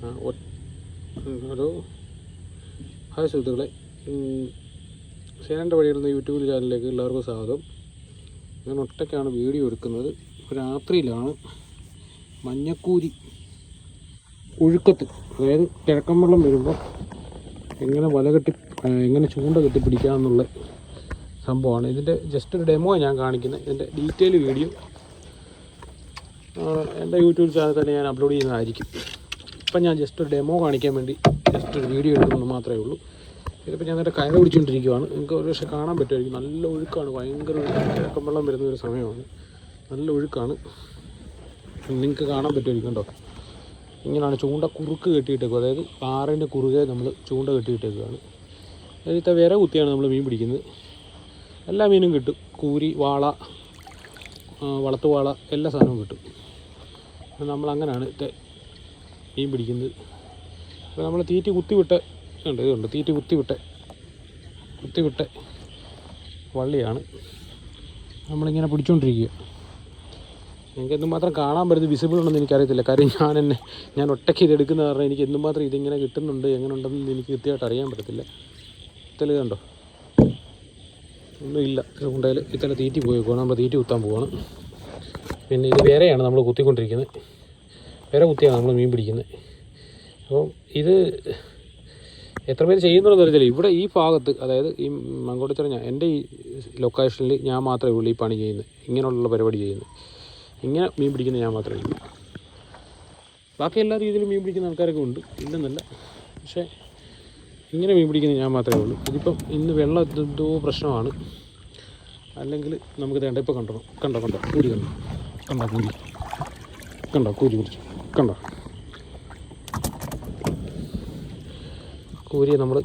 Hello hi സുഹൃത്തുക്കളെ. സേനന്റെ വഴിയിടുന്ന YouTube ചാനലിലേക്ക് എല്ലാവർക്കും സ്വാഗതം. ഞാൻ ഒറ്റയ്ക്കാണ് വീഡിയോ എടുക്കുന്നത്. രാത്രിയിലാണ് മഞ്ഞക്കൂരി ഒഴുക്കത്ത് അതായത് കിഴക്കൻ വെള്ളം വരുമ്പോൾ എങ്ങനെ വല കെട്ടി എങ്ങനെ ചൂണ്ട കെട്ടി പിടിക്കാമെന്നുള്ള സംഭവമാണ്. ഇതിന്റെ ജസ്റ്റ് ഒരു ഡെമോ ഞാൻ കാണിക്കുന്നത്. ഇതിന്റെ ഡീറ്റെയിൽ വീഡിയോ എന്റെ യൂട്യൂബ് ചാനൽ തന്നെ ഞാൻ അപ്ലോഡ് ചെയ്യുന്നതായിരിക്കും. ഇപ്പം ഞാൻ ജസ്റ്റ് ഒരു ഡെമോ കാണിക്കാൻ വേണ്ടി ജസ്റ്റ് ഒരു വീഡിയോ എടുക്കുന്നത് മാത്രമേ ഉള്ളൂ. ഇതിപ്പോൾ ഞാൻ നേരെ കയറ പിടിച്ചുകൊണ്ടിരിക്കുകയാണ് നിങ്ങൾക്ക് ഒരു പക്ഷേ കാണാൻ പറ്റുമായിരിക്കും. നല്ല ഒഴുക്കാണ്. ഭയങ്കര ഒഴുക്കം. വെള്ളം വരുന്ന ഒരു സമയമാണ്. നല്ല ഒഴുക്കാണ്. നിങ്ങൾക്ക് കാണാൻ പറ്റുമായിരിക്കും കേട്ടോ. ഇങ്ങനെയാണ് ചൂണ്ട കുറുക്ക് കെട്ടിയിട്ടേക്കും അതായത് പാറേന്റെ കുറുകെ നമ്മൾ ചൂണ്ട കെട്ടിയിട്ടേക്കുകയാണ് അതിലത്തെ വിര കുത്തിയാണ് നമ്മൾ മീൻ പിടിക്കുന്നത്. എല്ലാ മീനും കിട്ടും. കൂരി വാള വളത്തുവാള എല്ലാ സാധനവും കിട്ടും. നമ്മൾ അങ്ങനെയാണ് മീൻ പിടിക്കുന്നത്. അപ്പോൾ നമ്മൾ തീറ്റി കുത്തിവിട്ട് ഉണ്ട് ഇതുണ്ട് തീറ്റി കുത്തിവിട്ട് കുത്തിവിട്ട് വള്ളിയാണ്. നമ്മളിങ്ങനെ പിടിച്ചുകൊണ്ടിരിക്കുക എനിക്ക് എന്തുമാത്രം കാണാൻ പറ്റുന്നത് വിസിബിൾ ഉണ്ടെന്ന് എനിക്കറിയത്തില്ല. കാര്യം ഞാൻ എന്നെ ഞാൻ ഒറ്റയ്ക്ക് ഇത് എടുക്കുന്ന കാരണം എനിക്ക് എന്തുമാത്രം ഇതിങ്ങനെ കിട്ടുന്നുണ്ട് എങ്ങനെ ഉണ്ടെന്ന് എനിക്ക് കൃത്യമായിട്ട് അറിയാൻ പറ്റത്തില്ല. ഇത്തല കണ്ടോ? ഒന്നുമില്ല. കൊണ്ടായാലും ഇത്തല തീറ്റി പോയേക്കുവാണ് നമ്മൾ തീറ്റി കുത്താൻ പോവാണ്. പിന്നെ ഇത് വേറെയാണ് നമ്മൾ കുത്തിക്കൊണ്ടിരിക്കുന്നത്. വേറെ കുത്തിയാണ് നമ്മൾ മീൻ പിടിക്കുന്നത് അപ്പം ഇത് എത്ര പേര് ചെയ്യുന്നുണ്ടെന്ന് വെച്ചാൽ ഇവിടെ ഈ ഭാഗത്ത് അതായത് ഈ മങ്കോട്ടിച്ചിറ ഞാൻ എന്റെ ഈ ലൊക്കേഷനിൽ ഞാൻ മാത്രമേ ഉള്ളൂ ഈ പണി ചെയ്യുന്നത് ഇങ്ങനെയുള്ള പരിപാടി ചെയ്യുന്നത് ഇങ്ങനെ മീൻ പിടിക്കുന്ന ഞാൻ മാത്രമേ ഉള്ളൂ. ബാക്കി എല്ലാ രീതിയിലും മീൻ പിടിക്കുന്ന ആൾക്കാരൊക്കെ ഉണ്ട്. ഇല്ലെന്നല്ല. പക്ഷേ ഇങ്ങനെ മീൻ പിടിക്കുന്ന ഞാൻ മാത്രമേ ഉള്ളൂ. ഇതിപ്പം ഇന്ന് വെള്ളം എന്തോ പ്രശ്നമാണ്. അല്ലെങ്കിൽ നമുക്ക് തേണ്ട ഇപ്പോൾ കണ്ടോ കണ്ടോ കണ്ടോ കൂലി കണ്ടോ? കണ്ടോ കൂലി കണ്ടോ കൂലി പിടിച്ചു കണ്ടോ? കൂരി നമ്മൾ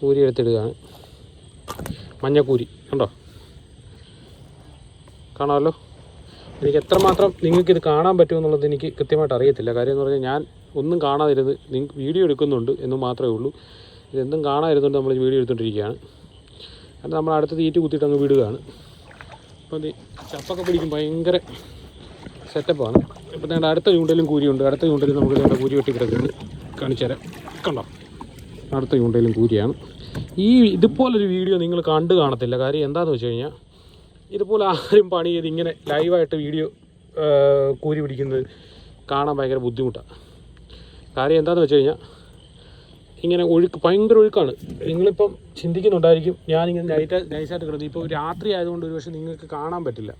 കൂരി എടുത്തിടുകയാണ്. മഞ്ഞക്കൂരി കണ്ടോ? കാണാമല്ലോ? എനിക്ക് എത്രമാത്രം നിങ്ങൾക്ക് ഇത് കാണാൻ പറ്റുമെന്നുള്ളത് എനിക്ക് കൃത്യമായിട്ട് അറിയത്തില്ല. കാര്യം എന്ന് പറഞ്ഞാൽ ഞാൻ ഒന്നും കാണാതിരുന്ന് നിങ്ങൾക്ക് വീഡിയോ എടുക്കുന്നുണ്ട് എന്ന് മാത്രമേ ഉള്ളൂ. ഇതെന്തും കാണാതിരുന്നുകൊണ്ട് നമ്മൾ വീഡിയോ എടുത്തുകൊണ്ടിരിക്കുകയാണ് കാരണം നമ്മൾ അടുത്ത തീറ്റ് കുത്തിയിട്ട് അങ്ങ് വിടുകയാണ്. അപ്പം ചപ്പൊക്കെ പിടിക്കും. ഭയങ്കര സെറ്റപ്പാണ് ഇപ്പം ഞങ്ങളുടെ അടുത്ത ചൂണ്ടയിലും കൂരിയുണ്ട്. അടുത്ത ചൂണ്ടയിൽ നമുക്ക് ഞങ്ങളുടെ കൂരി വെട്ടി കിടക്കുന്നത് കാണിച്ചു തരാം. കണ്ടോ? അടുത്ത ചൂണ്ടയിലും കൂരിയാണ്. ഈ ഇതുപോലൊരു വീഡിയോ നിങ്ങൾ കണ്ടു കാണത്തില്ല. കാര്യം എന്താണെന്ന് വെച്ച് കഴിഞ്ഞാൽ ഇതുപോലെ ആരും പണി ചെയ്ത് ഇങ്ങനെ ലൈവായിട്ട് വീഡിയോ കൂരി പിടിക്കുന്നത് കാണാൻ ഭയങ്കര ബുദ്ധിമുട്ടാണ് കാര്യം എന്താണെന്ന് വെച്ച് കഴിഞ്ഞാൽ ഇങ്ങനെ ഒഴുക്ക് ഭയങ്കര ഒഴുക്കാണ്. നിങ്ങളിപ്പം ചിന്തിക്കുന്നുണ്ടായിരിക്കും ഞാനിങ്ങനെ നൈറ്റ് നൈസായിട്ട് കിടന്നു ഇപ്പോൾ രാത്രി ആയതുകൊണ്ട് ഒരു പക്ഷേ നിങ്ങൾക്ക് കാണാൻ പറ്റില്ല.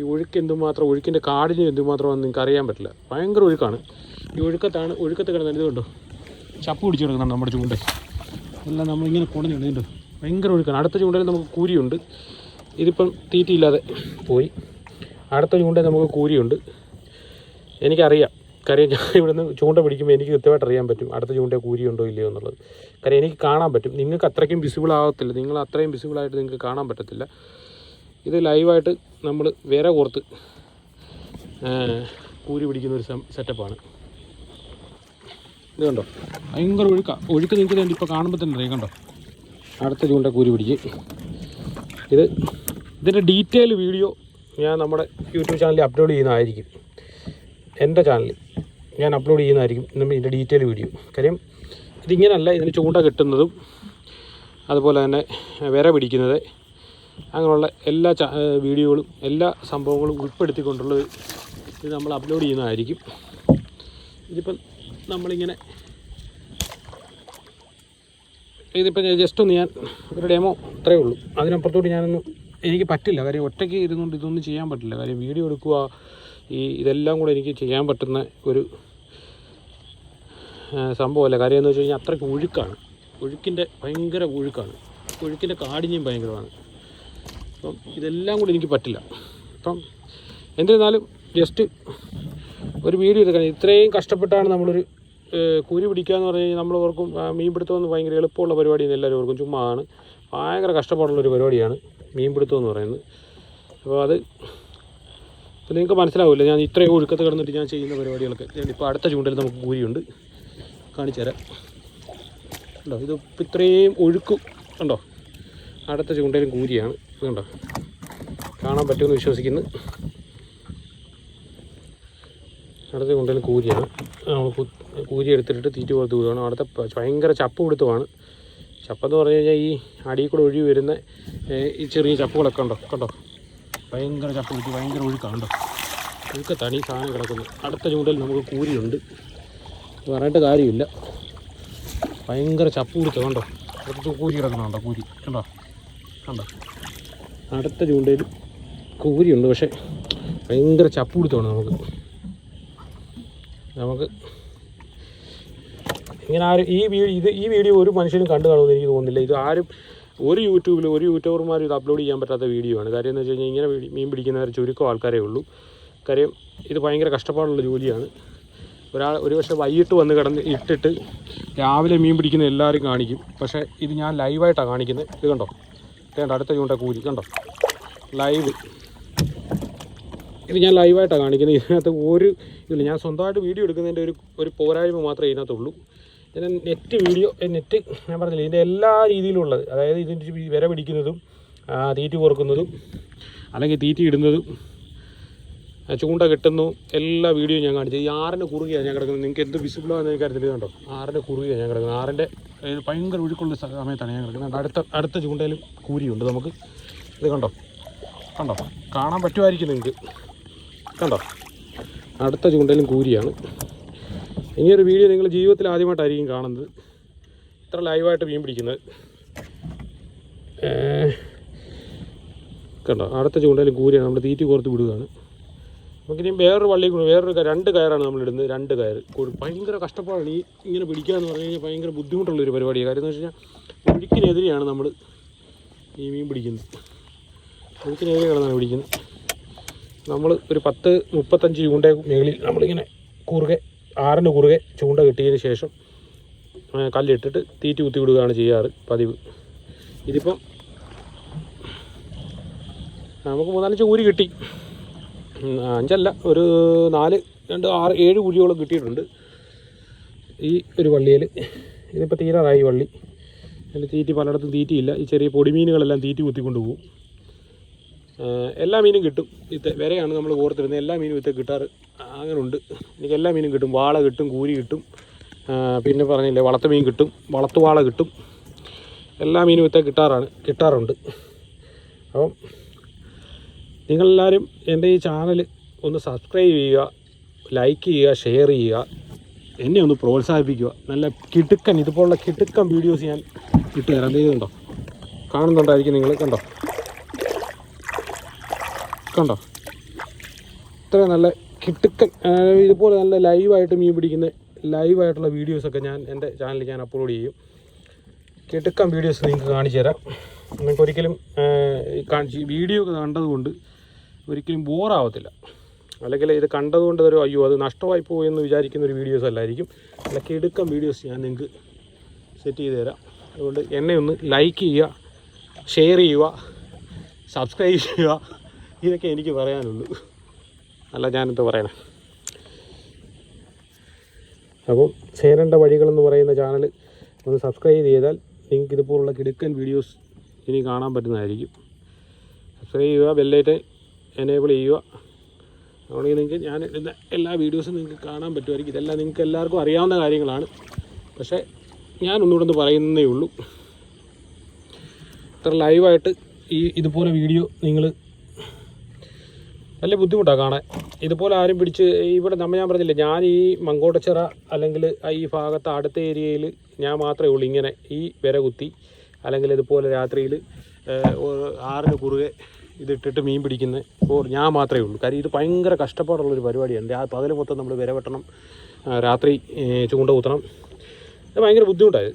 ഈ ഒഴുക്ക് എന്തുമാത്രം ഒഴുക്കിന്റെ കാടിന് എന്തുമാത്രമാണെന്ന് നിങ്ങൾക്ക് അറിയാൻ പറ്റില്ല. ഭയങ്കര ഒഴുക്കാണ്. ഈ ഒഴുക്കത്താണ് ഒഴുക്കത്ത് കിടന്നത് കണ്ടോ? ചപ്പ് പിടിച്ചു കിടക്കുന്നുണ്ട് നമ്മുടെ ചൂണ്ട എല്ലാം നമ്മളിങ്ങനെ കുടഞ്ഞിടുന്നുണ്ട് ഭയങ്കര ഒഴുക്കാണ്. അടുത്ത ചൂണ്ടയിൽ നമുക്ക് കൂരിയുണ്ട്. ഇതിപ്പം തീറ്റിയില്ലാതെ പോയി. അടുത്ത ചൂണ്ടയിൽ നമുക്ക് കൂരിയുണ്ട്. എനിക്കറിയാം. കാര്യം ഞാൻ ഇവിടുന്ന് ചൂണ്ട പിടിക്കുമ്പോൾ എനിക്ക് കൃത്യമായിട്ട് അറിയാൻ പറ്റും അടുത്ത ചൂണ്ട കൂരിയുണ്ടോ ഇല്ലയോ എന്നുള്ളത്. കാര്യം എനിക്ക് കാണാൻ പറ്റും. നിങ്ങൾക്ക് അത്രയ്ക്കും വിസിബിൾ ആകത്തില്ല നിങ്ങൾ അത്രയും വിസിബിളായിട്ട് നിങ്ങൾക്ക് കാണാൻ പറ്റത്തില്ല. ഇത് ലൈവായിട്ട് നമ്മൾ വിര കോർത്ത് കൂരി പിടിക്കുന്ന ഒരു സെറ്റപ്പാണ് ഇത് കണ്ടോ? ഭയങ്കര ഒഴുക്ക. ഒഴുക്ക് വേണ്ടി ഇപ്പോൾ കാണുമ്പോൾ തന്നെ അറിയാം കണ്ടോ? അടുത്ത ചൂണ്ട കൂരി പിടിച്ച്. ഇത് ഇതിന്റെ ഡീറ്റെയിൽ വീഡിയോ ഞാൻ നമ്മുടെ യൂട്യൂബ് ചാനലിൽ അപ്ലോഡ് ചെയ്യുന്നതായിരിക്കും. എന്റെ ചാനലിൽ ഞാൻ അപ്ലോഡ് ചെയ്യുന്നതായിരിക്കും ഇതിന്റെ ഡീറ്റെയിൽ വീഡിയോ കാര്യം ഇതിങ്ങനല്ല ഇതിന് ചൂണ്ട കിട്ടുന്നതും അതുപോലെ തന്നെ വിര പിടിക്കുന്നത് അങ്ങനെയുള്ള എല്ലാ വീഡിയോകളും എല്ലാ സംഭവങ്ങളും ഉൾപ്പെടുത്തിക്കൊണ്ടുള്ള ഇത് നമ്മൾ അപ്ലോഡ് ചെയ്യുന്നതായിരിക്കും. ഇതിപ്പം നമ്മളിങ്ങനെ ഇതിപ്പം ജസ്റ്റ് ഒന്ന് ഞാൻ ഒരു ഡെമോ അത്രയേ ഉള്ളൂ. അതിനപ്പുറത്തോട്ട് ഞാനൊന്നും എനിക്ക് പറ്റില്ല. കാര്യം ഒറ്റയ്ക്ക് ഇരുന്നുകൊണ്ട് ഇതൊന്നും ചെയ്യാൻ പറ്റില്ല. കാര്യം വീഡിയോ എടുക്കുക ഈ ഇതെല്ലാം കൂടെ എനിക്ക് ചെയ്യാൻ പറ്റുന്ന ഒരു സംഭവമല്ല. കാര്യം എന്ന് വെച്ച് കഴിഞ്ഞാൽ അത്രയ്ക്ക് ഒഴുക്കാണ് ഒഴുക്കിന്റെ ഭയങ്കര ഒഴുക്കാണ് ഒഴുക്കിന്റെ കാഠിന്യം ഭയങ്കരമാണ്. അപ്പം ഇതെല്ലാം കൂടി എനിക്ക് പറ്റില്ല. അപ്പം എന്നിരുന്നാലും ജസ്റ്റ് ഒരു വീഡിയോ എടുക്കാൻ. ഇത്രയും കഷ്ടപ്പെട്ടാണ് നമ്മളൊരു കുരി പിടിക്കുക എന്ന് പറഞ്ഞു കഴിഞ്ഞാൽ നമ്മൾ ഓർക്കും ആ, മീൻ പിടുത്തം എന്ന് ഭയങ്കര എളുപ്പമുള്ള പരിപാടിയെന്ന് എല്ലാവരും ഓർക്കും. ചുമ്മാ ആണ്. ഭയങ്കര കഷ്ടപ്പാടുള്ളൊരു പരിപാടിയാണ് മീൻ പിടുത്തം എന്ന് പറയുന്നത്. അപ്പോൾ അത് അപ്പോൾ നിങ്ങൾക്ക് മനസ്സിലാവില്ല? ഞാൻ ഇത്രയും ഒഴുക്കത്ത് കിടന്നിട്ട് ഞാൻ ചെയ്യുന്ന പരിപാടികളൊക്കെ. ഇപ്പോൾ അടുത്ത ചൂണ്ടയിൽ നമുക്ക് കൂരിയുണ്ട് കാണിച്ചു തരാം. ഉണ്ടോ ഇത് ഇത്രയും ഒഴുക്കും ഉണ്ടോ അടുത്ത ചൂണ്ടയിലും കൂരിയാണ്. ഇതുണ്ടോ? കാണാൻ പറ്റുമെന്ന് വിശ്വസിക്കുന്നു. അടുത്ത കൊണ്ടുവരുന്ന കൂരിയാണ്. കൂരി എടുത്തിട്ട് തീറ്റ പോലെ വിടുകയാണ് അവിടുത്തെ ഭയങ്കര ചപ്പ് കൊടുത്തുമാണ് ചപ്പെന്ന് പറഞ്ഞു കഴിഞ്ഞാൽ ഈ അടിയിൽ കൂടെ ഒഴുകി വരുന്ന ഈ ചെറിയ ചപ്പുകളൊക്കെ ഉണ്ടോ? കണ്ടോ? ഭയങ്കര ചപ്പ് കൊടുത്ത് ഭയങ്കര ഒഴുക്കാണ്ടോ ഒഴുക്കത്താണ് ഈ സാധനം കിടക്കുന്നത് അടുത്ത ചൂണ്ടയിൽ നമുക്ക് കൂരിയുണ്ട്. പറഞ്ഞിട്ട് കാര്യമില്ല. ഭയങ്കര ചപ്പ് കൊടുത്ത് കണ്ടോ? അടുത്ത് കൂരി കിടക്കുന്നുണ്ടോ? കൂരി. കണ്ടോ? കണ്ടോ? അടുത്ത ചൂണ്ടയിൽ കൂരിയുണ്ട്. പക്ഷേ ഭയങ്കര ചപ്പ് കൊടുത്തോണം നമുക്ക്. നമുക്ക് ഇങ്ങനെ ആരും ഈ വീഡിയോ ഇത് ഈ വീഡിയോ ഒരു മനുഷ്യനും കണ്ടു കാണുമെന്ന് എനിക്ക് തോന്നുന്നില്ല. ഇത് ആരും ഒരു യൂട്യൂബിൽ ഒരു യൂട്യൂബർമാരും ഇത് അപ്ലോഡ് ചെയ്യാൻ പറ്റാത്ത വീഡിയോ ആണ്. കാര്യം എന്ന് വെച്ച് കഴിഞ്ഞാൽ ഇങ്ങനെ മീൻ പിടിക്കുന്നവർ ചുരുക്കം ആൾക്കാരേ ഉള്ളൂ. കാര്യം ഇത് ഭയങ്കര കഷ്ടപ്പാടുള്ള ജോലിയാണ്. ഒരാൾ ഒരു പക്ഷേ വൈകിട്ട് വന്ന് കിടന്ന് ഇട്ടിട്ട് രാവിലെ മീൻ പിടിക്കുന്ന എല്ലാവരും കാണിക്കും. പക്ഷേ ഇത് ഞാൻ ലൈവായിട്ടാണ് കാണിക്കുന്നത്. ഇത് കണ്ടോ? വേണ്ട അടുത്ത ചൂണ്ട കൂലി കണ്ടോ? ലൈവ് ഇത് ഞാൻ ലൈവായിട്ടാണ് കാണിക്കുന്നത്. ഇതിനകത്ത് ഒരു ഇതില്ല ഞാൻ സ്വന്തമായിട്ട് വീഡിയോ എടുക്കുന്നതിന്റെ ഒരു ഒരു പോരായ്മ മാത്രമേ ഇതിനകത്തുള്ളൂ. ഇതിന് നെറ്റ് വീഡിയോ നെറ്റ് ഞാൻ പറഞ്ഞില്ല ഇതിന്റെ എല്ലാ രീതിയിലും ഉള്ളത്. അതായത് ഇതിന്റെ വിര പിടിക്കുന്നതും തീറ്റി കോർക്കുന്നതും അല്ലെങ്കിൽ തീറ്റി ഇടുന്നതും ചൂണ്ട കിട്ടുന്നു. എല്ലാ വീഡിയോയും ഞാൻ കാണിച്ചു. ഈ ആറിന് കുറുകയാണ് ഞാൻ കിടക്കുന്നത്. നിങ്ങൾക്ക് എന്ത് വിസിബിളാണെന്ന് എനിക്ക് അറിയത്തില്ല. കണ്ടോ ആറിന്റെ കുറുകയാണ് ഞാൻ കിടക്കുന്നത്. ആറിന്റെ ഭയങ്കര ഒഴുക്കുള്ള സമയത്താണ് ഞാൻ കിടക്കുന്നത്. അടുത്ത അടുത്ത ചൂണ്ടയിൽ കൂരിയുണ്ട് നമുക്ക്. ഇത് കണ്ടോ? കണ്ടോ? കാണാൻ പറ്റുമായിരിക്കും നിങ്ങൾക്ക്. കണ്ടോ? അടുത്ത ചൂണ്ടയിലും കൂരിയാണ്. ഇനിയൊരു വീഡിയോ നിങ്ങൾ ജീവിതത്തിൽ ആദ്യമായിട്ടായിരിക്കും കാണുന്നത്. ഇത്ര ലൈവായിട്ട് മീൻ പിടിക്കുന്നത്. കണ്ടോ? അടുത്ത ചൂണ്ടയിലും കൂരിയാണ്. നമ്മൾ തീറ്റി കോർത്ത് വിടുകയാണ്. നമുക്കിനി വേറൊരു വള്ളി കൂടി വേറൊരു രണ്ട് കയറാണ് നമ്മൾ ഇടുന്നത് രണ്ട് കയർ ഭയങ്കര കഷ്ടപ്പാടാണ് ഈ ഇങ്ങനെ പിടിക്കുക എന്ന് പറഞ്ഞു കഴിഞ്ഞാൽ ഭയങ്കര ബുദ്ധിമുട്ടുള്ളൊരു പരിപാടിയാണ് കാര്യം എന്ന് വെച്ച് കഴിഞ്ഞാൽ ഒഴുക്കിനെതിരെയാണ് നമ്മൾ ഈ മീൻ പിടിക്കുന്നത്. ഒഴുക്കിനെതിരെയാണ് നമ്മൾ പിടിക്കുന്നത്. നമ്മൾ ഒരു പത്ത് മുപ്പത്തഞ്ച് ചൂണ്ട മേളിൽ നമ്മളിങ്ങനെ കുറുകെ ആറിന് കുറുകെ ചൂണ്ട കിട്ടിയതിന് ശേഷം കല്ലിട്ടിട്ട് തീറ്റി കുത്തി വിടുകയാണ് ചെയ്യാറ് പതിവ്. ഇതിപ്പം നമുക്ക് മൂന്നാലഞ്ച് ഊരി കിട്ടി. അഞ്ചല്ല ഒരു നാല് രണ്ട് ആറ് ഏഴ് കുഴിയോളം കിട്ടിയിട്ടുണ്ട്. ഈ ഒരു വള്ളിയിൽ ഇതിപ്പോൾ തീരാറായി വള്ളി. അതിൽ തീറ്റി പലയിടത്തും തീറ്റിയില്ല. ഈ ചെറിയ പൊടിമീനുകളെല്ലാം തീറ്റി കുത്തിക്കൊണ്ട് പോകും എല്ലാ മീനും കിട്ടും. ഇത്തെ വരെയാണ് നമ്മൾ ഓർത്തിരുന്നത്. എല്ലാ മീനും ഇത്തെ കിട്ടാറ് അങ്ങനെ ഉണ്ട് എനിക്ക് എല്ലാ മീനും കിട്ടും. വാള കിട്ടും കൂരി കിട്ടും. പിന്നെ പറഞ്ഞില്ലേ വളത്ത മീൻ കിട്ടും വളത്തുവാള കിട്ടും. എല്ലാ മീനും ഇത്തെ കിട്ടാറാണ് കിട്ടാറുണ്ട്. അപ്പം നിങ്ങളെല്ലാവരും എന്റെ ഈ ചാനൽ ഒന്ന് സബ്സ്ക്രൈബ് ചെയ്യുക ലൈക്ക് ചെയ്യുക ഷെയർ ചെയ്യുക എന്നെ ഒന്ന് പ്രോത്സാഹിപ്പിക്കുക. നല്ല കിടുക്കൻ ഇതുപോലുള്ള കിടുക്കൻ വീഡിയോസ് ഞാൻ ഇട്ട് തരാം. ചെയ്തുണ്ടോ കാണുന്നുണ്ടായിരിക്കും നിങ്ങൾ. കണ്ടോ? കണ്ടോ? ഇത്ര നല്ല കിട്ടുക്കൻ ഇതുപോലെ നല്ല ലൈവായിട്ട് മീൻ പിടിക്കുന്ന ലൈവായിട്ടുള്ള വീഡിയോസൊക്കെ ഞാൻ എന്റെ ചാനലിൽ ഞാൻ അപ്ലോഡ് ചെയ്യും. കിട്ടുക്കൻ വീഡിയോസ് നിങ്ങൾക്ക് കാണിച്ചു തരാം. നിങ്ങൾക്ക് ഒരിക്കലും വീഡിയോ ഒക്കെ കണ്ടതുകൊണ്ട് ഒരിക്കലും ബോറാവത്തില്ല. അല്ലെങ്കിൽ ഇത് കണ്ടതുകൊണ്ട് ഒരു അയ്യോ അത് നഷ്ടമായി പോയെന്ന് വിചാരിക്കുന്ന ഒരു വീഡിയോസ് അല്ലായിരിക്കും. നല്ല കിടുക്കം വീഡിയോസ് ഞാൻ നിങ്ങൾക്ക് സെറ്റ് ചെയ്ത് തരാം. അതുകൊണ്ട് എന്നെ ഒന്ന് ലൈക്ക് ചെയ്യുക ഷെയർ ചെയ്യുക സബ്സ്ക്രൈബ് ചെയ്യുക. ഇതൊക്കെ എനിക്ക് പറയാനുള്ളൂ. അല്ല ഞാനെന്താ പറയണേ? അപ്പം ചേരേണ്ട വഴികളെന്ന് പറയുന്ന ചാനൽ ഒന്ന് സബ്സ്ക്രൈബ് ചെയ്താൽ നിങ്ങൾക്ക് ഇതുപോലുള്ള കിടുക്കൻ വീഡിയോസ് ഇനി കാണാൻ പറ്റുന്നതായിരിക്കും. സബ്സ്ക്രൈബ് ചെയ്യുക ബെല്ലൈറ്റ് എനേബിൾ ചെയ്യുക. അതുകൊണ്ട് നിങ്ങൾക്ക് ഞാൻ ഇടുന്ന എല്ലാ വീഡിയോസും നിങ്ങൾക്ക് കാണാൻ പറ്റുമായിരിക്കും. ഇതെല്ലാം നിങ്ങൾക്ക് എല്ലാവർക്കും അറിയാവുന്ന കാര്യങ്ങളാണ്. പക്ഷേ ഞാൻ ഒന്നുകൂടെ ഒന്ന് പറയുന്നേ ഉള്ളൂ. ഇത്ര ലൈവായിട്ട് ഈ ഇതുപോലെ വീഡിയോ നിങ്ങൾ നല്ല ബുദ്ധിമുട്ടാണ് കാണാൻ. ഇതുപോലെ ആരും പിടിച്ച് ഇവിടെ നമ്മൾ ഞാൻ പറഞ്ഞില്ലേ ഞാൻ ഈ മങ്കോട്ടച്ചിറ അല്ലെങ്കിൽ ഈ ഭാഗത്ത് അടുത്ത ഏരിയയിൽ ഞാൻ മാത്രമേ ഉള്ളൂ ഇങ്ങനെ ഈ വിര കുത്തി അല്ലെങ്കിൽ ഇതുപോലെ രാത്രിയിൽ ആറിന് കുറുകെ ഇതിട്ടിട്ട് മീൻ പിടിക്കുന്ന. ഓർ ഞാൻ മാത്രമേ ഉള്ളൂ. കാര്യം ഇത് ഭയങ്കര കഷ്ടപ്പാടുള്ളൊരു പരിപാടിയാണ്. രാ പകൽ മൊത്തം നമ്മൾ വിര വെട്ടണം രാത്രി ചൂണ്ട കുത്തണം. ഇത് ഭയങ്കര ബുദ്ധിമുട്ടായത്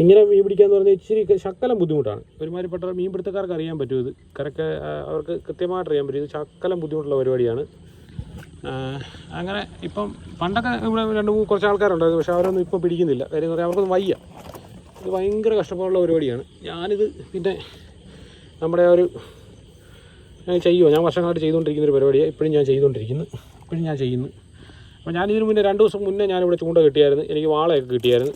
ഇങ്ങനെ മീൻ പിടിക്കാന്ന് പറഞ്ഞാൽ ഇച്ചിരി ശക്കലം ബുദ്ധിമുട്ടാണ്. ഒരുമാതിരിപ്പെട്ട മീൻ പിടുത്തക്കാർക്ക് അറിയാൻ പറ്റും ഇത്. കറക്റ്റ് അവർക്ക് കൃത്യമായിട്ട് അറിയാൻ പറ്റും. ഇത് ശക്കലം ബുദ്ധിമുട്ടുള്ള പരിപാടിയാണ്. അങ്ങനെ ഇപ്പം പണ്ടൊക്കെ ഇവിടെ രണ്ട് മൂന്ന് കുറച്ച് ആൾക്കാരുണ്ടായിരുന്നു. പക്ഷേ അവരൊന്നും ഇപ്പോൾ പിടിക്കുന്നില്ല. കാര്യം പറഞ്ഞാൽ അവർക്കൊന്നും വയ്യ. ഇത് ഭയങ്കര കഷ്ടപ്പാടുള്ള പരിപാടിയാണ്. ഞാനിത് പിന്നെ നമ്മുടെ ഒരു ഞാൻ ചെയ്യുമോ ഞാൻ വർഷങ്ങളായിട്ട് ചെയ്തുകൊണ്ടിരിക്കുന്ന ഒരു പരിപാടിയാണ് ഇപ്പോഴും ഞാൻ ചെയ്തുകൊണ്ടിരിക്കുന്നു. ഇപ്പോഴും ഞാൻ ചെയ്യുന്നു. അപ്പോൾ ഞാനിതിന് മുന്നേ രണ്ട് ദിവസം മുന്നേ ഞാനിവിടെ ചൂണ്ട കിട്ടിയായിരുന്നു. എനിക്ക് വാളയൊക്കെ കിട്ടിയായിരുന്നു.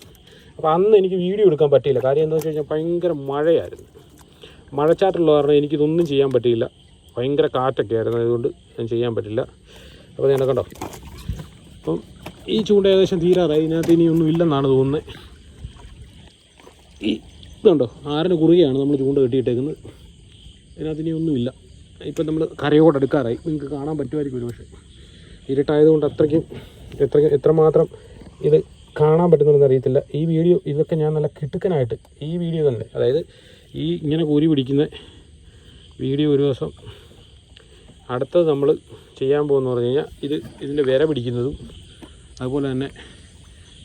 അപ്പോൾ അന്ന് എനിക്ക് വീഡിയോ എടുക്കാൻ പറ്റിയില്ല. കാര്യം എന്താണെന്ന് വെച്ച് കഴിഞ്ഞാൽ ഭയങ്കര മഴയായിരുന്നു. മഴച്ചാറ്റുള്ള കാരണം എനിക്കിതൊന്നും ചെയ്യാൻ പറ്റിയില്ല. ഭയങ്കര കാറ്റൊക്കെ ആയിരുന്നു. അതുകൊണ്ട് ഞാൻ ചെയ്യാൻ പറ്റില്ല. അപ്പോൾ ഞാൻ കണ്ടോ? അപ്പം ഈ ചൂണ്ട ഏകദേശം തീരാറായി. ഇതിനകത്ത് ഇനി ഒന്നും ഇല്ലെന്നാണ് തോന്നുന്നത് ഈ ഇതുണ്ടോ? ആറിന് കുറുകയാണ് നമ്മൾ ചൂണ്ട കെട്ടിയിട്ടേക്കുന്നത്. ഇനി ഒന്നുമില്ല ഇപ്പം നമ്മൾ കരയോട് അടുക്കാറായി. നിങ്ങൾക്ക് കാണാൻ പറ്റുമായിരിക്കും ഒരു പക്ഷേ ഇരുട്ടായതുകൊണ്ട് അത്രയ്ക്കും എത്ര എത്രമാത്രം ഇത് കാണാൻ പറ്റുന്നുണ്ടെന്ന് അറിയത്തില്ല. ഈ വീഡിയോ ഇതൊക്കെ ഞാൻ നല്ല കിട്ടുക്കനായിട്ട് ഈ വീഡിയോ തന്നെ അതായത് ഈ ഇങ്ങനെ കൂരി പിടിക്കുന്ന വീഡിയോ ഒരു ദിവസം അടുത്തത് നമ്മൾ ചെയ്യാൻ പോകുന്ന പറഞ്ഞു കഴിഞ്ഞാൽ ഇത് ഇതിന്റെ വിര പിടിക്കുന്നതും അതുപോലെ തന്നെ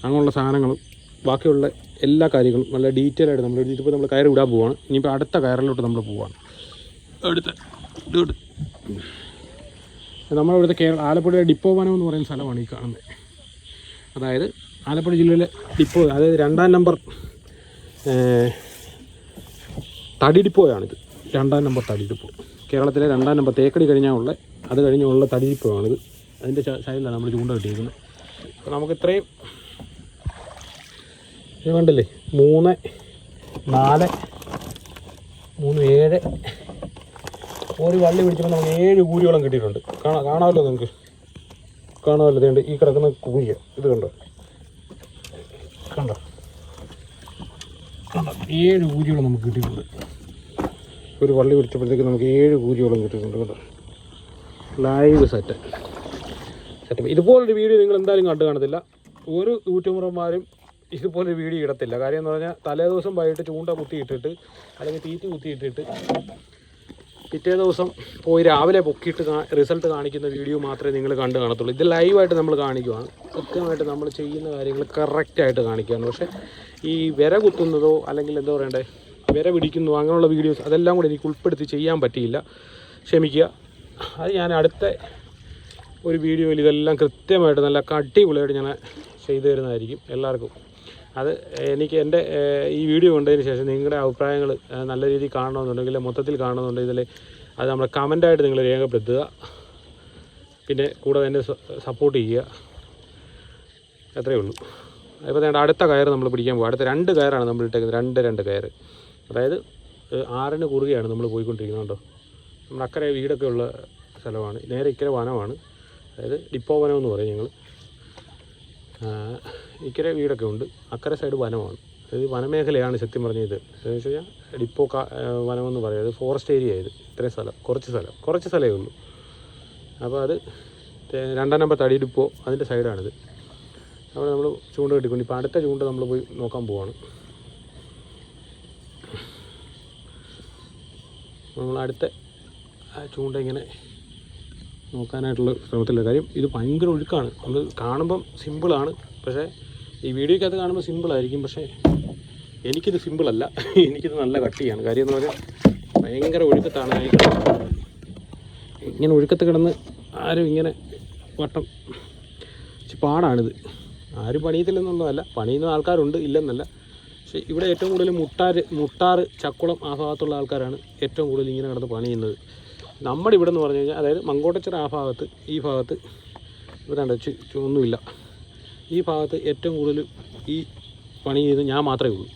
അങ്ങനെയുള്ള സാധനങ്ങളും ബാക്കിയുള്ള എല്ലാ കാര്യങ്ങളും നല്ല ഡീറ്റെയിൽ ആയിട്ട് നമ്മൾ ഇതിപ്പോൾ നമ്മൾ കയറി വിടാൻ പോവാണ്. ഇനിയിപ്പോൾ അടുത്ത കയറിലോട്ട് നമ്മൾ പോവാണ്. അടുത്ത ഇതോട്ട് നമ്മളിവിടുത്തെ കേരള ആലപ്പുഴയിലെ ഡിപ്പോ വനം എന്ന് പറയുന്ന സ്ഥലമാണ് ഈ കാണുന്നത്. അതായത് ആലപ്പുഴ ജില്ലയിലെ ഡിപ്പോ അതായത് രണ്ടാം നമ്പർ തടി ഡിപ്പോയാണിത്. രണ്ടാം നമ്പർ തടി ഡിപ്പോ. കേരളത്തിലെ രണ്ടാം നമ്പർ തേക്കടി കഴിഞ്ഞാലുള്ള അത് കഴിഞ്ഞുള്ള തടി ഡിപ്പോ ആണിത് അതിന്റെ സൈഡിലാണ് നമ്മൾ ചൂണ്ട കിട്ടിയിരിക്കുന്നത്. അപ്പോൾ നമുക്ക് ഇത്രയും ഇത് കണ്ടില്ലേ? മൂന്ന് നാല് മൂന്ന് ഏഴ് ഒരു വള്ളി പിടിച്ചപ്പോൾ നമുക്ക് ഏഴ് കൂലിയോളം കിട്ടിയിട്ടുണ്ട്. കാണാ കാണാമല്ലോ നിങ്ങൾക്ക് കാണാമല്ലോ. ഇതുണ്ട് ഈ കിടക്കുന്ന കൂലിയ ഇത് കണ്ടോ? കണ്ടോ? കണ്ടോ? ഏഴ് കൂലിയോളം നമുക്ക് കിട്ടിയിട്ടുണ്ട്. ഒരു വള്ളി പിടിച്ചപ്പോഴത്തേക്ക് നമുക്ക് ഏഴ് കൂലിയോളം കിട്ടിയിട്ടുണ്ട് കേട്ടോ. ലൈവ് സെറ്റ് സെറ്റപ്പ് ഇതുപോലൊരു വീഡിയോ നിങ്ങൾ എന്തായാലും കണ്ടു കാണത്തില്ല. ഒരു യൂട്യൂബർമാരും ഇതുപോലൊരു വീഡിയോ ഇടത്തില്ല. കാര്യം എന്ന് പറഞ്ഞാൽ തലേ ദിവസം വൈകിട്ട് ചൂണ്ട കുത്തിയിട്ടിട്ട് അല്ലെങ്കിൽ തീറ്റി കുത്തിയിട്ടിട്ട് പിറ്റേ ദിവസം പോയി രാവിലെ പൊക്കിയിട്ട് റിസൾട്ട് കാണിക്കുന്ന വീഡിയോ മാത്രമേ നിങ്ങൾ കണ്ടു കാണത്തുള്ളൂ. ഇത് ലൈവായിട്ട് നമ്മൾ കാണിക്കുവാണ്. കൃത്യമായിട്ട് നമ്മൾ ചെയ്യുന്ന കാര്യങ്ങൾ കറക്റ്റായിട്ട് കാണിക്കുകയാണ്. പക്ഷേ ഈ വിര കുത്തുന്നതോ അല്ലെങ്കിൽ എന്താ പറയണ്ടേ വിര പിടിക്കുന്നതോ അങ്ങനെയുള്ള വീഡിയോസ് അതെല്ലാം കൂടി എനിക്ക് ഉൾപ്പെടുത്തി ചെയ്യാൻ പറ്റിയില്ല. ക്ഷമിക്കുക. അത് ഞാൻ അടുത്ത ഒരു വീഡിയോയിൽ ഇതെല്ലാം കൃത്യമായിട്ട് നല്ല അടിപൊളിയായിട്ട് ഞാൻ ചെയ്തു തരുന്നതായിരിക്കും. എല്ലാവർക്കും അത് എനിക്ക് എന്റെ ഈ വീഡിയോ കണ്ടതിന് ശേഷം നിങ്ങളുടെ അഭിപ്രായങ്ങൾ നല്ല രീതിയിൽ കാണണമെന്നുണ്ടെങ്കിൽ മൊത്തത്തിൽ കാണണമെന്നുണ്ടെങ്കിൽ അത് നമ്മൾ കമന്റായിട്ട് നിങ്ങൾ രേഖപ്പെടുത്തുക. പിന്നെ കൂടെ തന്നെ സപ്പോർട്ട് ചെയ്യുക. അത്രയേ ഉള്ളൂ. അപ്പോൾ തന്നെ അടുത്ത കയർ നമ്മൾ പിടിക്കാൻ പോകും അടുത്ത രണ്ട് കയറാണ് നമ്മൾ ഇട്ടേക്കുന്നത്. രണ്ട് രണ്ട് കയർ അതായത് ആറിന് കുറുകയാണ് നമ്മൾ പോയിക്കൊണ്ടിരിക്കുന്നത് കേട്ടോ നമ്മുടെ അക്കരെ വീടൊക്കെ ഉള്ള സ്ഥലമാണ്. നേരെ ഇക്കരെ വനമാണ്. അതായത് ഡിപ്പോ വനം എന്ന് പറയും ഞങ്ങൾ ഇക്കരെ വീടൊക്കെ ഉണ്ട്. അക്കരെ സൈഡ് വനമാണ്. ഇത് വനമേഖലയാണ് സത്യം പറഞ്ഞത് എന്ന് വെച്ച് കഴിഞ്ഞാൽ ഡിപ്പോ കാ വനമെന്ന് പറയുന്നത് ഫോറസ്റ്റ് ഏരിയ ഇത്. ഇത്രയും സ്ഥലം. കുറച്ച് സ്ഥലം. കുറച്ച് സ്ഥലമേ ഉള്ളൂ. അപ്പോൾ അത് രണ്ടാം നമ്പർ തടി ഡിപ്പോ അതിന്റെ സൈഡാണിത് അവിടെ നമ്മൾ ചൂണ്ട കിട്ടിക്കൊണ്ട് ഇപ്പോൾ അടുത്ത ചൂണ്ട നമ്മൾ പോയി നോക്കാൻ പോവാണ്. നമ്മൾ അടുത്ത ചൂണ്ട ഇങ്ങനെ നോക്കാനായിട്ടുള്ള ശ്രമത്തിലുള്ള കാര്യം ഇത് ഭയങ്കര ഒഴുക്കാണ്. നമ്മൾ കാണുമ്പം സിമ്പിളാണ് പക്ഷേ ഈ വീഡിയോക്കകത്ത് കാണുമ്പോൾ സിമ്പിളായിരിക്കും പക്ഷേ എനിക്കിത് സിമ്പിളല്ല എനിക്കിത് നല്ല കട്ടിയാണ്. കാര്യം എന്ന് പറഞ്ഞാൽ ഭയങ്കര ഒഴുക്കത്താണ്. ഇങ്ങനെ ഒഴുക്കത്ത് കിടന്ന് ആരും ഇങ്ങനെ വട്ടം. പാടാണിത്. ആരും പണിയത്തില്ലെന്നുള്ളതല്ല. പണിയുന്ന ആൾക്കാരുണ്ട് ഇല്ലെന്നല്ല. പക്ഷേ ഇവിടെ ഏറ്റവും കൂടുതൽ മുട്ടാർ മുട്ടാറ് ചക്കുളം ആ ഭാഗത്തുള്ള ആൾക്കാരാണ് ഏറ്റവും കൂടുതൽ ഇങ്ങനെ കിടന്ന് പണിയുന്നത്. നമ്മുടെ ഇവിടെ എന്ന് പറഞ്ഞു കഴിഞ്ഞാൽ അതായത് മങ്കോട്ടച്ചിറ ആ ഭാഗത്ത് ഈ ഭാഗത്ത് ഇവിടെ ഒന്നുമില്ല ഈ ഭാഗത്ത് ഏറ്റവും കൂടുതൽ ഈ പണി ചെയ്ത് ഞാൻ മാത്രമേ ഉള്ളൂ.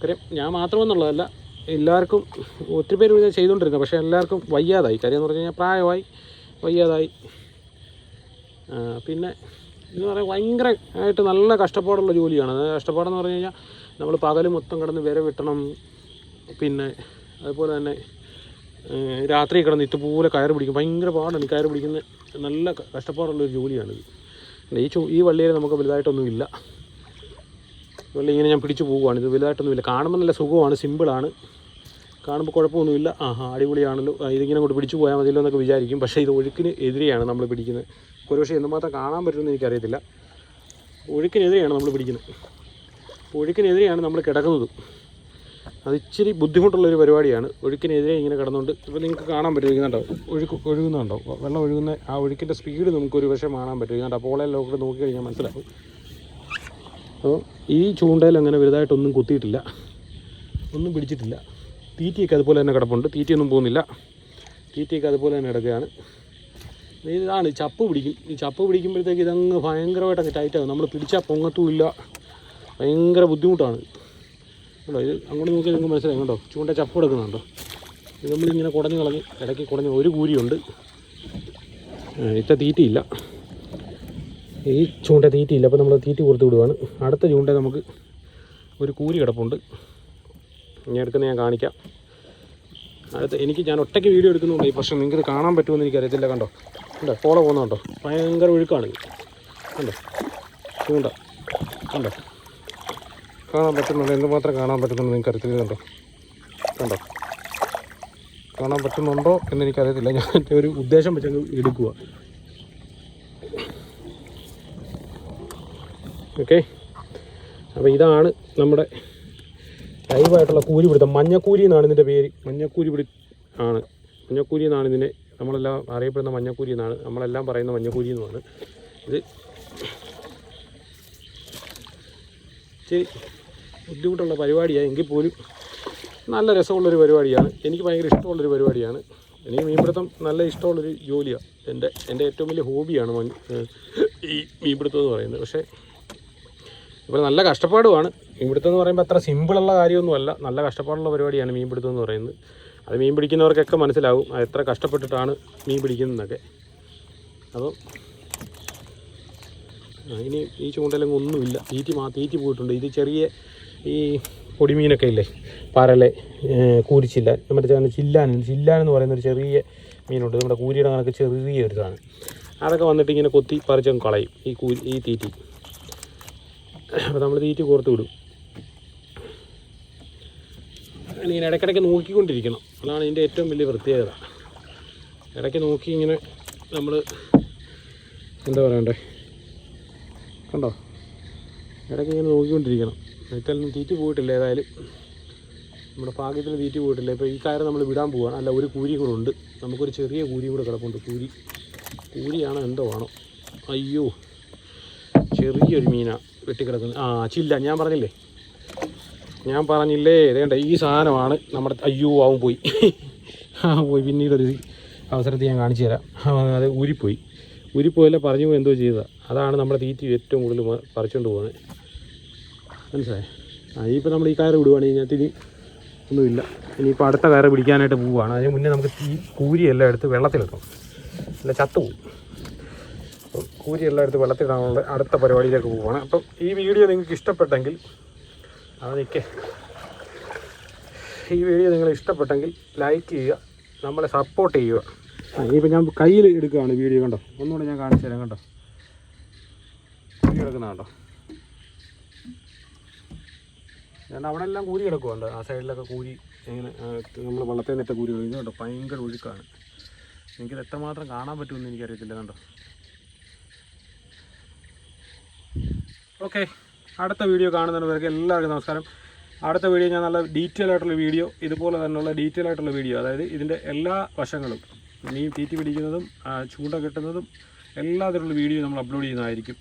കാര്യം ഞാൻ മാത്രമെന്നുള്ളതല്ല എല്ലാവർക്കും ഒത്തിരി പേര് ഇത് ചെയ്തുകൊണ്ടിരുന്നത് പക്ഷേ എല്ലാവർക്കും വയ്യാതായി. കാര്യം എന്ന് പറഞ്ഞു കഴിഞ്ഞാൽ പ്രായമായി വയ്യാതായി. പിന്നെ എന്ന് പറയാൻ ഭയങ്കര ആയിട്ട് നല്ല കഷ്ടപ്പാടുള്ള ജോലിയാണ്. അതായത് കഷ്ടപ്പാടെന്ന് പറഞ്ഞു കഴിഞ്ഞാൽ നമ്മൾ പകൽ മൊത്തം കിടന്ന് വിര വെട്ടണം. പിന്നെ അതുപോലെ തന്നെ രാത്രി കിടന്ന് ഇതുപോലെ കയറ് പിടിക്കും. ഭയങ്കര പാടാണ് കയറ് പിടിക്കുന്ന നല്ല കഷ്ടപ്പാടുള്ള കഷ്ടപ്പാടുള്ളൊരു ജോലിയാണിത്. ഈ ചൂ ഈ വള്ളിയിൽ നമുക്ക് വലുതായിട്ടൊന്നുമില്ല വള്ളി ഇങ്ങനെ ഞാൻ പിടിച്ചു പോവുകയാണ്. ഇത് വലുതായിട്ടൊന്നുമില്ല കാണുമ്പോൾ നല്ല സുഖമാണ് സിമ്പിളാണ് കാണുമ്പോൾ കുഴപ്പമൊന്നുമില്ല. ആഹാ അടിപൊളിയാണല്ലോ. ഇതിങ്ങനെ അങ്ങോട്ട് പിടിച്ചു പോയാൽ മതിയല്ലോ എന്നൊക്കെ വിചാരിക്കും. പക്ഷേ ഇത് ഒഴുക്കിന് എതിരെയാണ് നമ്മൾ പിടിക്കുന്നത്. ഒരുപക്ഷെ എന്തുമാത്രം കാണാൻ പറ്റുമെന്ന് എനിക്കറിയത്തില്ല. ഒഴുക്കിനെതിരെയാണ് നമ്മൾ പിടിക്കുന്നത്. ഒഴുക്കിനെതിരെയാണ് നമ്മൾ കിടക്കുന്നത്. അത് ഇച്ചിരി ബുദ്ധിമുട്ടുള്ളൊരു പരിപാടിയാണ്. ഒഴുക്കിനെതിരെ ഇങ്ങനെ കിടന്നുകൊണ്ട് ഇപ്പോൾ നിങ്ങൾക്ക് കാണാൻ പറ്റും ഇരിക്കുന്നുണ്ടോ? ഒഴുക്ക് ഒഴുകുന്നുണ്ടോ? വെള്ളം ഒഴുകുന്ന ആ ഒഴുക്കിന്റെ സ്പീഡ് നമുക്ക് ഒരു പക്ഷേ കാണാൻ പറ്റും. ഇരിക്കുന്നുണ്ടോ നോക്കി നോക്കിക്കഴിഞ്ഞാൽ മനസ്സിലാവും. അപ്പോൾ ഈ ചൂണ്ടയിൽ അങ്ങനെ വലുതായിട്ടൊന്നും കുത്തിയിട്ടില്ല. ഒന്നും പിടിച്ചിട്ടില്ല. തീറ്റിയൊക്കെ അതുപോലെ തന്നെ കിടപ്പുണ്ട്. തീറ്റിയൊന്നും പോകുന്നില്ല. തീറ്റിയൊക്കെ അതുപോലെ തന്നെ കിടക്കുകയാണ്. ഇതാണ് ചപ്പ് പിടിക്കും. ഈ ചപ്പ് പിടിക്കുമ്പോഴത്തേക്ക് ഇതങ്ങ് ഭയങ്കരമായിട്ടങ്ങ് ടൈറ്റാകും നമ്മൾ പിടിച്ചാൽ പൊങ്ങത്തുമില്ല. ഭയങ്കര ബുദ്ധിമുട്ടാണ്. കേട്ടോ ഇത് അങ്ങോട്ട് നോക്കി നിങ്ങൾക്ക് മനസ്സിലായി. കണ്ടോ? ചൂണ്ട ചപ്പ് കൊടുക്കുന്നുണ്ടോ? ഇത് നമ്മളിങ്ങനെ കുടഞ്ഞ് കളഞ്ഞ് ഇടയ്ക്ക് കുടഞ്ഞ് ഒരു കൂരിയുണ്ട്. ഇത്ത തീറ്റിയില്ല. ഈ ചൂണ്ട തീറ്റിയില്ല. അപ്പോൾ നമ്മൾ തീറ്റി കൊടുത്ത് വിടുവാണ്. അടുത്ത ചൂണ്ട നമുക്ക് ഒരു കൂരി കിടപ്പുണ്ട്. ഞാൻ എടുക്കുന്ന ഞാൻ കാണിക്കാം. അടുത്ത് എനിക്ക് ഞാൻ ഒറ്റയ്ക്ക് വീഡിയോ എടുക്കുന്നുണ്ട്. പക്ഷേ നിങ്ങൾക്ക് കാണാൻ പറ്റുമെന്ന് എനിക്കറിയത്തില്ല. കണ്ടോ? കണ്ടോ? ഫോളോ പോകുന്നുണ്ടോ? ഭയങ്കര ഒഴുക്കാണ്. കണ്ടോ? ചൂണ്ട. കണ്ടോ? കാണാൻ പറ്റുന്നുണ്ട്. എന്തുമാത്രം കാണാൻ പറ്റുന്നുണ്ട് നിങ്ങൾക്ക് അറിയത്തില്ല കണ്ടോ? കണ്ടോ? കാണാൻ പറ്റുന്നുണ്ടോ എന്ന് എനിക്കറിയത്തില്ല. ഞാൻ എന്റെ ഒരു ഉദ്ദേശം വെച്ചങ്ങ് എടുക്കുക ഓക്കെ? അപ്പോൾ ഇതാണ് നമ്മുടെ ലൈവായിട്ടുള്ള കൂലിപിടുത്തം മഞ്ഞക്കൂരി എന്നാണ് ഇതിന്റെ പേര്. മഞ്ഞക്കൂരി പിടി ആണ്. മഞ്ഞക്കൂരി എന്നാണ് ഇതിനെ നമ്മളെല്ലാം അറിയപ്പെടുന്ന മഞ്ഞക്കൂരി എന്നാണ്. നമ്മളെല്ലാം പറയുന്ന മഞ്ഞക്കൂരി എന്നുമാണ് ഇത് ഇച്ചിരി ബുദ്ധിമുട്ടുള്ള പരിപാടിയാണ് എങ്കിൽ പോലും നല്ല രസമുള്ളൊരു പരിപാടിയാണ്. എനിക്ക് ഭയങ്കര ഇഷ്ടമുള്ളൊരു പരിപാടിയാണ്. എനിക്ക് മീൻപിടുത്തം നല്ല ഇഷ്ടമുള്ളൊരു ജോലിയാണ് എന്റെ എന്റെ ഏറ്റവും വലിയ ഹോബിയാണ് ഈ മീൻപിടുത്തം എന്ന് പറയുന്നത്. പക്ഷേ ഇപ്പോൾ നല്ല കഷ്ടപ്പാടുമാണ്. മീൻപിടുത്തം എന്ന് പറയുമ്പോൾ അത്ര സിമ്പിളുള്ള കാര്യമൊന്നുമല്ല. നല്ല കഷ്ടപ്പാടുള്ള പരിപാടിയാണ് മീൻപിടുത്തം എന്ന് പറയുന്നത്. അത് മീൻ പിടിക്കുന്നവർക്കൊക്കെ മനസ്സിലാവും എത്ര കഷ്ടപ്പെട്ടിട്ടാണ് മീൻ പിടിക്കുന്നതെന്നൊക്കെ അപ്പം ഇനി ഈ ചൂണ്ടലങ്ങൊന്നുമില്ല തീറ്റി മാ തീറ്റി പോയിട്ടുണ്ട്. ഇത് ചെറിയ ഈ പൊടിമീനൊക്കെ ഇല്ലേ? പരലെ കൂരിച്ചില്ല ചെ- ചില്ലാൻ ചില്ലാൻ എന്ന് പറയുന്ന ഒരു ചെറിയ മീനുണ്ട്. നമ്മുടെ കൂരിയുടെ കണക്ക് ചെറിയ ഒരു സാധനം. അതൊക്കെ വന്നിട്ട് ഇങ്ങനെ കൊത്തി പറിച്ചങ്ങ് കളയും. ഈ കൂരി ഈ തീറ്റി. അപ്പോൾ നമ്മൾ തീറ്റി കോർത്ത് വിടും. ഇങ്ങനെ ഇടയ്ക്കിടയ്ക്ക് നോക്കിക്കൊണ്ടിരിക്കണം. അതാണ് ഇതിന്റെ ഏറ്റവും വലിയ പ്രത്യേകത. ഇടയ്ക്ക് നോക്കി ഇങ്ങനെ നമ്മൾ എന്താ പറയണ്ടേ? കണ്ടോ? ഇടയ്ക്ക് ഇങ്ങനെ നോക്കിക്കൊണ്ടിരിക്കണം. നെറ്റലൊന്നും തീറ്റി പോയിട്ടില്ല ഏതായാലും. നമ്മുടെ ഭാഗ്യത്തിൽ തീറ്റി പോയിട്ടില്ല. ഇപ്പോൾ ഈ കാര്യം നമ്മൾ വിടാൻ പോവാണ്. അല്ല ഒരു കൂരി കൂടെ ഉണ്ട്. നമുക്കൊരു ചെറിയ കൂരി കൂടെ കിടപ്പുണ്ട്. കൂരി. കൂരിയാണോ എന്തോ ആണോ? അയ്യോ. ചെറിയൊരു മീനാണ് വെട്ടിക്കിടക്കുന്നത്. ആ ചില്ല ഞാൻ പറഞ്ഞില്ലേ? ഞാൻ പറഞ്ഞില്ലേ? വേണ്ട ഈ സാധനമാണ് നമ്മുടെ അയ്യോ ആവും പോയി. ആ പോയി. പിന്നീടൊരു അവസരത്തിൽ ഞാൻ കാണിച്ചു തരാം. അത് ഊരിപ്പോയി. ഊരിപ്പോയല്ല പറഞ്ഞു പോയി എന്തോ ചെയ്തതാണ് അതാണ് നമ്മുടെ തീറ്റി ഏറ്റവും കൂടുതൽ പറിച്ചുകൊണ്ട് പോകുന്നത് മനസ്സിലായി? ആ ഇപ്പോൾ നമ്മൾ ഈ കയറ് വിടുവാണെങ്കിൽ ഇതിനകത്ത് ഇനി ഒന്നുമില്ല. ഇനിയിപ്പോൾ അടുത്ത കയറ് പിടിക്കാനായിട്ട് പോവുകയാണ്. അതിന് മുന്നേ നമുക്ക് ഈ കൂരിയെല്ലാം എടുത്ത് വെള്ളത്തിലെത്തും അല്ല ചത്തുപോകും. അപ്പം കൂരിയെല്ലാം എടുത്ത് വെള്ളത്തിലിടാനുള്ള അടുത്ത പരിപാടിയിലേക്ക് പോവുകയാണ്. അപ്പം ഈ വീഡിയോ നിങ്ങൾക്ക് ഇഷ്ടപ്പെട്ടെങ്കിൽ അത് നിൽക്കേ ഈ വീഡിയോ നിങ്ങൾ ഇഷ്ടപ്പെട്ടെങ്കിൽ ലൈക്ക് ചെയ്യുക നമ്മളെ സപ്പോർട്ട് ചെയ്യുക. ഇനിയിപ്പോൾ ഞാൻ കയ്യിൽ എടുക്കുകയാണ് വീഡിയോ കണ്ടോ? ഒന്നുകൂടെ ഞാൻ കാണിച്ചു തരാം കണ്ടോ? കൂരി കിടക്കുന്ന കണ്ടോ? ഞാൻ അവിടെ എല്ലാം കൂരി കിടക്കുന്നുണ്ട് ആ സൈഡിലൊക്കെ കൂരി ഇങ്ങനെ നമ്മൾ വള്ളത്തിൽ നിന്നിട്ട് കൂരി കേട്ടോ ഭയങ്കര ഒഴുക്കാണ്. എനിക്കിത് എത്രമാത്രം കാണാൻ പറ്റുമെന്ന് എനിക്കറിയത്തില്ല കണ്ടോ? ഓക്കെ. അടുത്ത വീഡിയോ കാണുന്നവർക്ക് എല്ലാവർക്കും നമസ്കാരം. അടുത്ത വീഡിയോ ഞാൻ നല്ല ഡീറ്റെയിൽ ആയിട്ടുള്ള വീഡിയോ ഇതുപോലെ തന്നെയുള്ള ഡീറ്റെയിൽ ആയിട്ടുള്ള വീഡിയോ അതായത് ഇതിന്റെ എല്ലാ വശങ്ങളും മീൻ തീറ്റി പിടിക്കുന്നതും ചൂണ്ട കെട്ടുന്നതും എല്ലാത്തിലുള്ള വീഡിയോ നമ്മൾ അപ്ലോഡ് ചെയ്യുന്നതായിരിക്കും.